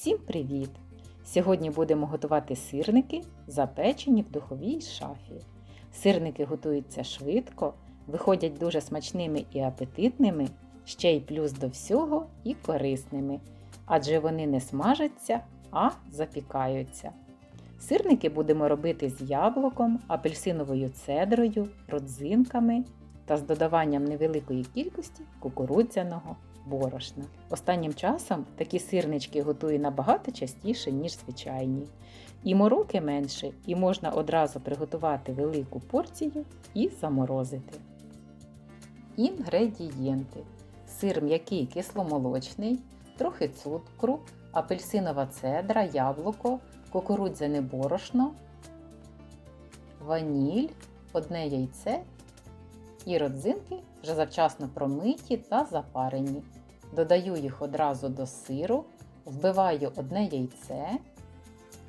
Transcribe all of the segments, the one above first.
Всім привіт! Сьогодні будемо готувати сирники, запечені в духовій шафі. Сирники готуються швидко, виходять дуже смачними і апетитними, ще й плюс до всього і корисними, адже вони не смажаться, а запікаються. Сирники будемо робити з яблуком, апельсиновою цедрою, родзинками та з додаванням невеликої кількості кукурудзяного борошна. Останнім часом такі сирнички готую набагато частіше, ніж звичайні. І мороки менше, і можна одразу приготувати велику порцію і заморозити. Інгредієнти: сир м'який кисломолочний, трохи цукру, апельсинова цедра, яблуко, кукурудзяне борошно, ваніль, одне яйце і родзинки вже завчасно промиті та запарені. Додаю їх одразу до сиру, вбиваю одне яйце,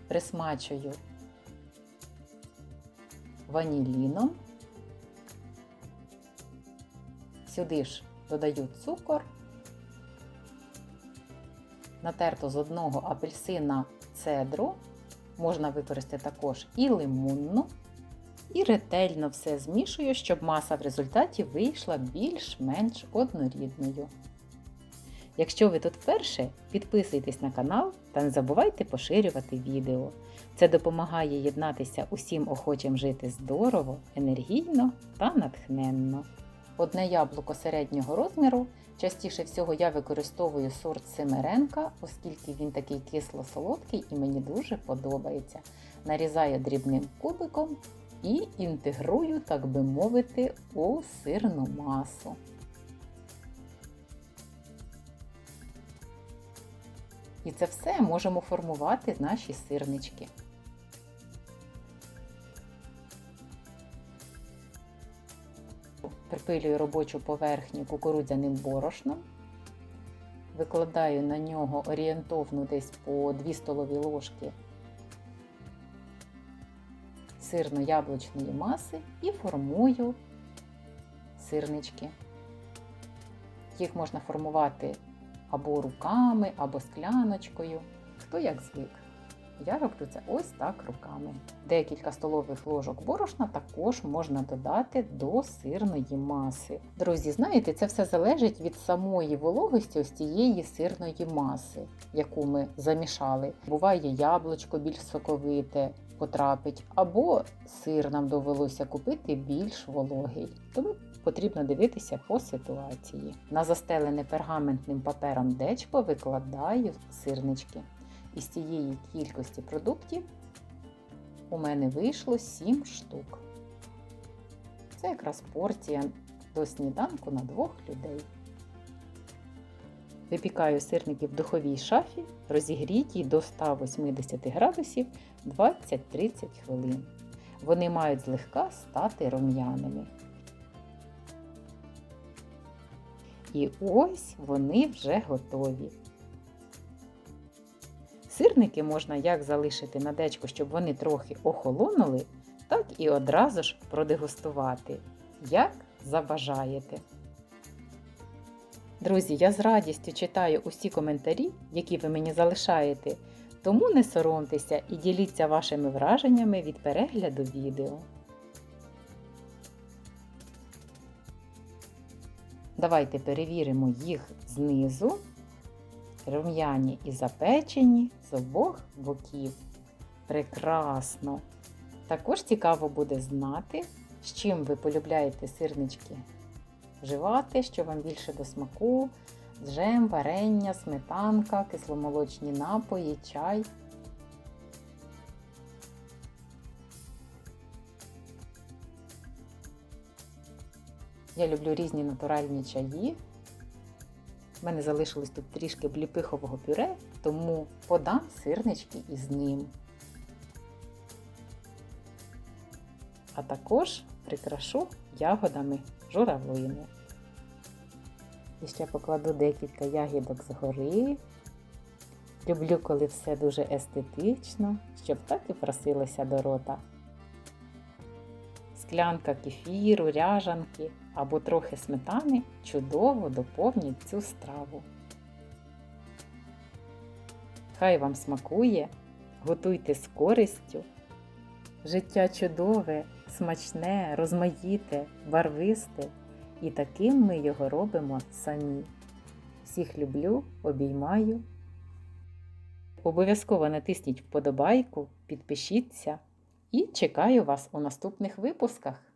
присмачую ваніліном. Сюди ж додаю цукор, натерто з одного апельсина цедру, можна використати також і лимонну. І ретельно все змішую, щоб маса в результаті вийшла більш-менш однорідною. Якщо ви тут вперше, підписуйтесь на канал та не забувайте поширювати відео. Це допомагає єднатися усім охочим жити здорово, енергійно та натхненно. Одне яблуко середнього розміру. Частіше всього я використовую сорт Семеренка, оскільки він такий кисло-солодкий і мені дуже подобається. Нарізаю дрібним кубиком і інтегрую, так би мовити, у сирну масу. І це все можемо формувати наші сирнички. Припилюю робочу поверхню кукурудзяним борошном, викладаю на нього орієнтовно десь по 2 столові ложки сирно-яблучної маси і формую сирнички. Їх можна формувати або руками, або скляночкою, хто як звик. Я роблю це ось так руками. Декілька столових ложок борошна також можна додати до сирної маси. Друзі, знаєте, це все залежить від самої вологості ось цієї сирної маси, яку ми замішали. Буває яблучко більш соковите потрапить, або сир нам довелося купити більш вологий. Тому потрібно дивитися по ситуації. На застелене пергаментним папером дечко викладаю сирнички. Із цієї кількості продуктів у мене вийшло 7 штук. Це якраз порція до сніданку на двох людей. Випікаю сирники в духовій шафі, розігрітій до 180 градусів 20-30 хвилин. Вони мають злегка стати рум'яними. І ось вони вже готові. Сирники можна як залишити на дечку, щоб вони трохи охолонули, так і одразу ж продегустувати, як забажаєте. Друзі, я з радістю читаю усі коментарі, які ви мені залишаєте, тому не соромтеся і діліться вашими враженнями від перегляду відео. Давайте перевіримо їх знизу, рум'яні і запечені з обох боків. Прекрасно! Також цікаво буде знати, з чим ви полюбляєте сирнички вживати, що вам більше до смаку, джем, варення, сметанка, кисломолочні напої, чай. Я люблю різні натуральні чаї. У мене залишилось тут трішки бліпихового пюре, тому подам сирнички із ним. А також прикрашу ягодами журавлини. І ще покладу декілька ягідок згори. Люблю, коли все дуже естетично, щоб так і просилося до рота. Склянка кефіру, ряжанки або трохи сметани чудово доповнять цю страву. Хай вам смакує, готуйте з користю. Життя чудове, смачне, розмаїте, барвисте, і таким ми його робимо самі. Всіх люблю, обіймаю. Обов'язково натисніть вподобайку, підпишіться і чекаю вас у наступних випусках.